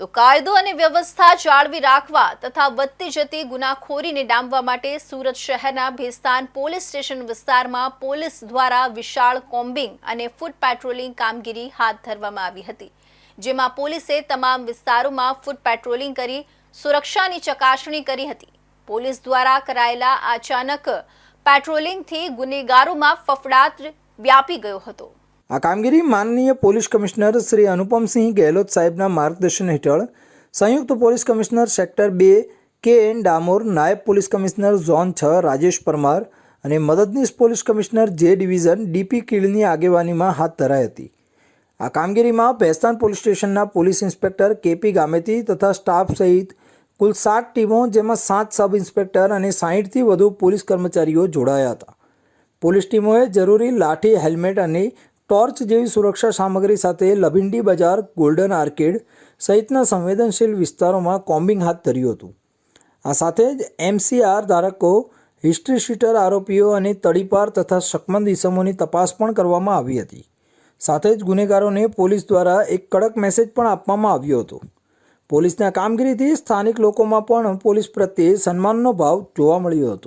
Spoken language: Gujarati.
તો કાયદો અને વ્યવસ્થા જાળવી રાખવા તથા વધતી જતી ગુનાખોરીને ડામવા માટે સુરત શહેરના ભેસ્તાન પોલીસ સ્ટેશન વિસ્તારમાં પોલીસ દ્વારા વિશાળ કોમ્બિંગ અને ફૂટ પેટ્રોલિંગ કામગીરી હાથ ધરવામાં આવી હતી, જેમાં પોલીસે તમામ વિસ્તારોમાં ફૂટ પેટ્રોલિંગ કરી સુરક્ષાની ચકાસણી કરી હતી. પોલીસ દ્વારા કરાયેલા અચાનક પેટ્રોલિંગથી ગુનેગારોમાં ફફડાટ વ્યાપી ગયો હતો. આ કામગીરી માનનીય પોલીસ કમિશનર શ્રી અનુપમસિંહ ગેહલોત સાહેબના માર્ગદર્શન હેઠળ સંયુક્ત પોલીસ કમિશનર સેક્ટર બે કે એન ડામોર, નાયબ પોલીસ કમિશનર ઝોન છ, રાજેશ પરમાર અને મદદનીશ police commissioner J division DP કિલની આગેવાનીમાં હાથ ધરાઈ હતી. આ કામગીરીમાં ભેસ્તાન પોલીસ સ્ટેશનના પોલીસ ઇન્સ્પેક્ટર કેપી ગામેતી તથા સ્ટાફ સહિત કુલ સાત ટીમો જેમાં સાત સબ ઇન્સ્પેક્ટર અને સાહીઠથી વધુ પોલીસ કર્મચારીઓ જોડાયા હતા. પોલીસ ટીમોએ જરૂરી લાઠી, હેલ્મેટ અને ટોર્ચ જેવી સુરક્ષા સામગ્રી સાથે લભિંડી બજાર, ગોલ્ડન આર્કેડ સહિતના સંવેદનશીલ વિસ્તારોમાં કોમ્બિંગ હાથ ધર્યું હતું. આ સાથે જ એમસીઆર ધારકો, હિસ્ટ્રી શીટર આરોપીઓ અને તડીપાર તથા શકમંદ ઇસમોની તપાસ પણ કરવામાં આવી હતી. સાથે જ ગુનેગારોને પોલીસ દ્વારા એક કડક મેસેજ પણ આપવામાં આવ્યો હતો. પોલીસના કામગીરીથી સ્થાનિક લોકોમાં પણ પોલીસ પ્રત્યે સન્માનનો ભાવ જોવા મળ્યો હતો.